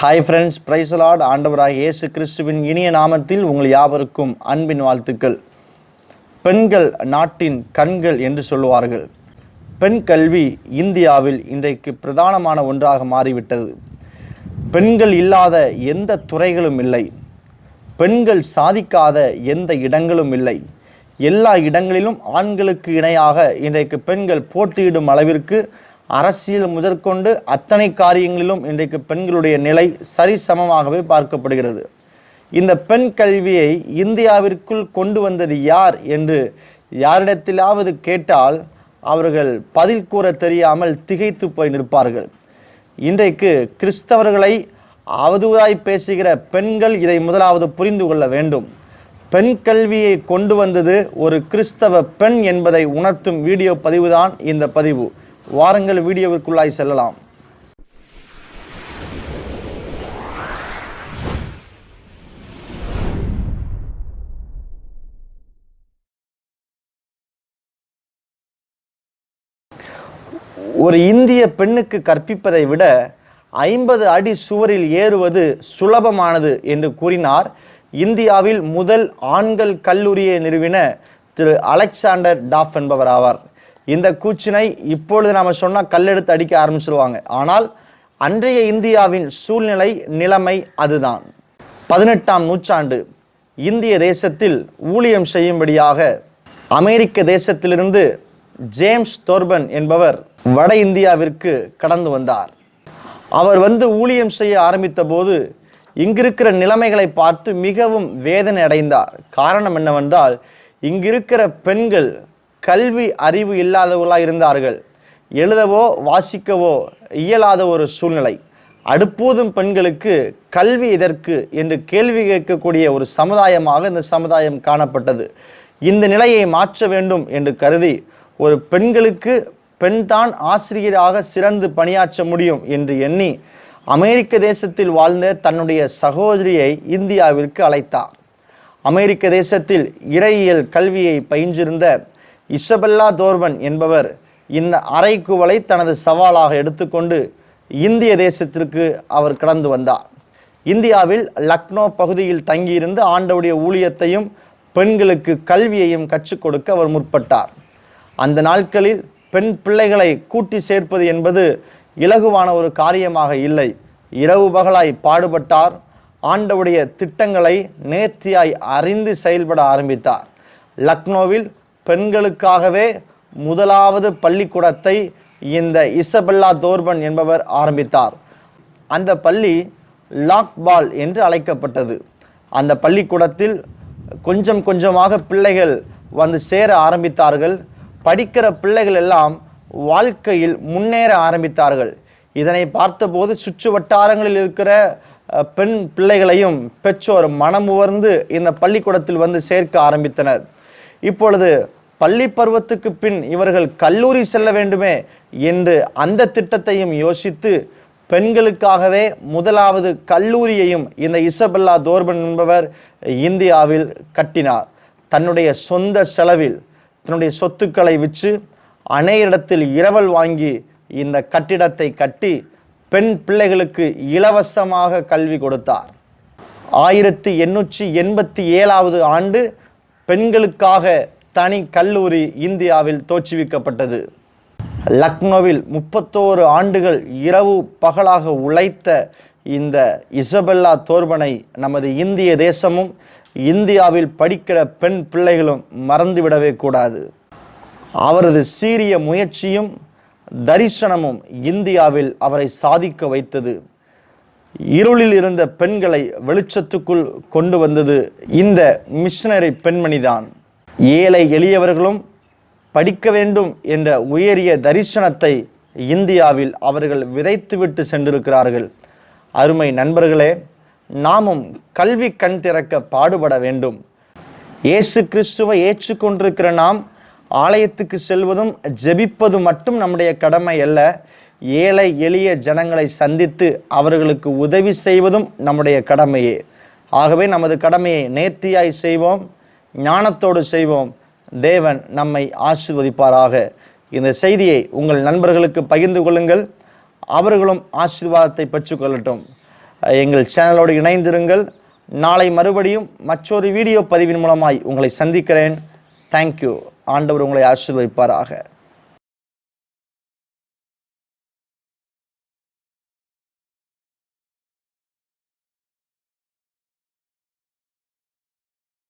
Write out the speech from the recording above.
Hi friends பிரைசலாட் ஆண்டவராக இயேசு கிறிஸ்துவின் இனிய நாமத்தில் உங்கள் யாவருக்கும் அன்பின் வாழ்த்துக்கள். பெண்கள் நாட்டின் கண்கள் என்று சொல்லுவார்கள். பெண் கல்வி இந்தியாவில் இன்றைக்கு பிரதானமான ஒன்றாக மாறிவிட்டது. பெண்கள் இல்லாத எந்த துறைகளும் இல்லை. பெண்கள் சாதிக்காத எந்த இடங்களும் இல்லை. எல்லா இடங்களிலும் ஆண்களுக்கு இணையாக இன்றைக்கு பெண்கள் போட்டியிடும் அளவிற்கு அரசியல் முதற்கொண்டு அத்தனை காரியங்களிலும் இன்றைக்கு பெண்களுடைய நிலை சரிசமமாகவே பார்க்கப்படுகிறது. இந்த பெண் கல்வியை இந்தியாவிற்குள் கொண்டு வந்தது யார் என்று யாரிடத்திலாவது கேட்டால் அவர்கள் பதில் கூற தெரியாமல் திகைத்து போய் நிற்பார்கள். இன்றைக்கு கிறிஸ்தவர்களை அவதூறாய் பேசுகிற பெண்கள் இதை முதலாவது புரிந்து கொள்ள வேண்டும். பெண் கல்வியை கொண்டு வந்தது ஒரு கிறிஸ்தவ பெண் என்பதை உணர்த்தும் வீடியோ பதிவுதான் இந்த பதிவு. வாரங்கள் வீடியோவிற்குள்ளாய் செல்லலாம். ஒரு இந்திய பெண்ணுக்கு கற்பிப்பதை விட ஐம்பது அடி சுவரில் ஏறுவது சுலபமானது என்று கூறினார் இந்தியாவில் முதல் ஆண்கள் கல்லூரியை நிறுவின திரு அலெக்சாண்டர் டாஃப் என்பவர் ஆவார் இந்த கூச்சினை இப்பொழுது நாம் சொன்னால் கல்லெடுத்து அடிக்க ஆரம்பிச்சிருவாங்க. ஆனால் அன்றைய இந்தியாவின் சூழ்நிலை நிலைமை அதுதான். பதினெட்டாம் நூற்றாண்டு இந்திய தேசத்தில் ஊழியம் செய்யும்படியாக அமெரிக்க தேசத்திலிருந்து ஜேம்ஸ் தோர்பன் என்பவர் வட இந்தியாவிற்கு கடந்து வந்தார். அவர் வந்து ஊழியம் செய்ய ஆரம்பித்த போது இங்கிருக்கிற நிலைமைகளை பார்த்து மிகவும் வேதனை அடைந்தார். காரணம் என்னவென்றால் இங்கிருக்கிற பெண்கள் கல்வி அறிவு இல்லாதவர்களாக இருந்தார்கள். எழுதவோ வாசிக்கவோ இயலாத ஒரு சூழ்நிலை. அடுப்பூதும் பெண்களுக்கு கல்வி எதற்கு என்று கேள்வி கேட்கக்கூடிய ஒரு சமுதாயமாக இந்த சமுதாயம் காணப்பட்டது. இந்த நிலையை மாற்ற வேண்டும் என்று கருதி ஒரு பெண்களுக்கு பெண்தான் ஆசிரியராக சிறந்து பணியாற்ற முடியும் என்று எண்ணி அமெரிக்க தேசத்தில் வாழ்ந்த தன்னுடைய சகோதரியை இந்தியாவிற்கு அழைத்தார். அமெரிக்க தேசத்தில் இறையியல் கல்வியை பயின்றிருந்த இசபெல்லா தோர்வன் என்பவர் இந்த அறைக்குவலை தனது சவாலாக எடுத்துக்கொண்டு இந்திய தேசத்திற்கு அவர் கடந்து வந்தார். இந்தியாவில் லக்னோ பகுதியில் தங்கியிருந்து ஆண்டவுடைய ஊழியத்தையும் பெண்களுக்கு கல்வியையும் கற்றுக் கொடுக்க அவர் முற்பட்டார். அந்த நாட்களில் பெண் பிள்ளைகளை கூட்டி சேர்ப்பது என்பது இலகுவான ஒரு காரியமாக இல்லை. இரவு பகலாய் பாடுபட்டார். ஆண்டவுடைய திட்டங்களை நேர்த்தியாய் அறிந்து செயல்பட ஆரம்பித்தார். லக்னோவில் பெண்களுக்காகவே முதலாவது பள்ளிக்கூடத்தை இந்த இசபெல்லா தோர்பன் என்பவர் ஆரம்பித்தார். அந்த பள்ளி லாக்பால் என்று அழைக்கப்பட்டது. அந்த பள்ளிக்கூடத்தில் கொஞ்சம் கொஞ்சமாக பிள்ளைகள் வந்து சேர ஆரம்பித்தார்கள். படிக்கிற பிள்ளைகள் எல்லாம் வாழ்க்கையில் முன்னேற ஆரம்பித்தார்கள். இதனை பார்த்தபோது சுற்று வட்டாரங்களில் இருக்கிற பெண் பிள்ளைகளையும் பெற்றோர் மனமுவர்ந்து இந்த பள்ளிக்கூடத்தில் வந்து சேர்க்க ஆரம்பித்தனர். இப்பொழுது பள்ளி பருவத்துக்கு பின் இவர்கள் கல்லூரி செல்ல வேண்டுமே என்று அந்த திட்டத்தையும் யோசித்து பெண்களுக்காகவே முதலாவது கல்லூரியையும் இந்த இசபெல்லா தோர்பன் என்பவர் இந்தியாவில் கட்டினார். தன்னுடைய சொந்த செலவில் தன்னுடைய சொத்துக்களை விற்று அணையிடத்தில் இரவல் வாங்கி இந்த கட்டிடத்தை கட்டி பெண் பிள்ளைகளுக்கு இலவசமாக கல்வி கொடுத்தார். ஆயிரத்தி எண்ணூற்றி எண்பத்தி ஏழாவது ஆண்டு பெண்களுக்காக தனி கல்லூரி இந்தியாவில் தோற்றுவிக்கப்பட்டது. லக்னோவில் முப்பத்தோரு ஆண்டுகள் இரவு பகலாக உழைத்த இந்த இசபெல்லா தோர்பனை நமது இந்திய தேசமும் இந்தியாவில் படிக்கிற பெண் பிள்ளைகளும் மறந்துவிடவே கூடாது. அவரது சீரிய முயற்சியும் தரிசனமும் இந்தியாவில் அவரை சாதிக்க வைத்தது. இருளில் இருந்த பெண்களை வெளிச்சத்துக்குள் கொண்டு வந்தது இந்த மிஷனரி பெண்மணிதான். ஏழை எளியவர்களும் படிக்க வேண்டும் என்ற உயரிய தரிசனத்தை இந்தியாவில் அவர்கள் விதைத்துவிட்டு சென்றிருக்கிறார்கள். அருமை நண்பர்களே நாமும் கல்வி கண் திறக்க பாடுபட வேண்டும். இயேசு கிறிஸ்துவை ஏற்றுக்கொண்டிருக்கிற நாம் ஆலயத்துக்கு செல்வதும் ஜெபிப்பது மட்டும் நம்முடைய கடமை அல்ல. ஏழை எளிய ஜனங்களை சந்தித்து அவர்களுக்கு உதவி செய்வதும் நம்முடைய கடமையே. ஆகவே நமது கடமையை நேர்த்தியாய் செய்வோம். ஞானத்தோடு செய்வோம். தேவன் நம்மை ஆசிர்வதிப்பாராக. இந்த செய்தியை உங்கள் நண்பர்களுக்கு பகிர்ந்து கொள்ளுங்கள். அவர்களும் ஆசீர்வாதத்தை பெற்றுக்கொள்ளட்டும் எங்கள் சேனலோடு இணைந்திருங்கள். நாளை மறுபடியும் மற்றொரு வீடியோ பதிவின் மூலமாய் உங்களை சந்திக்கிறேன். தேங்க்யூ ஆண்டவர் உங்களை ஆசீர்வதிப்பாராக.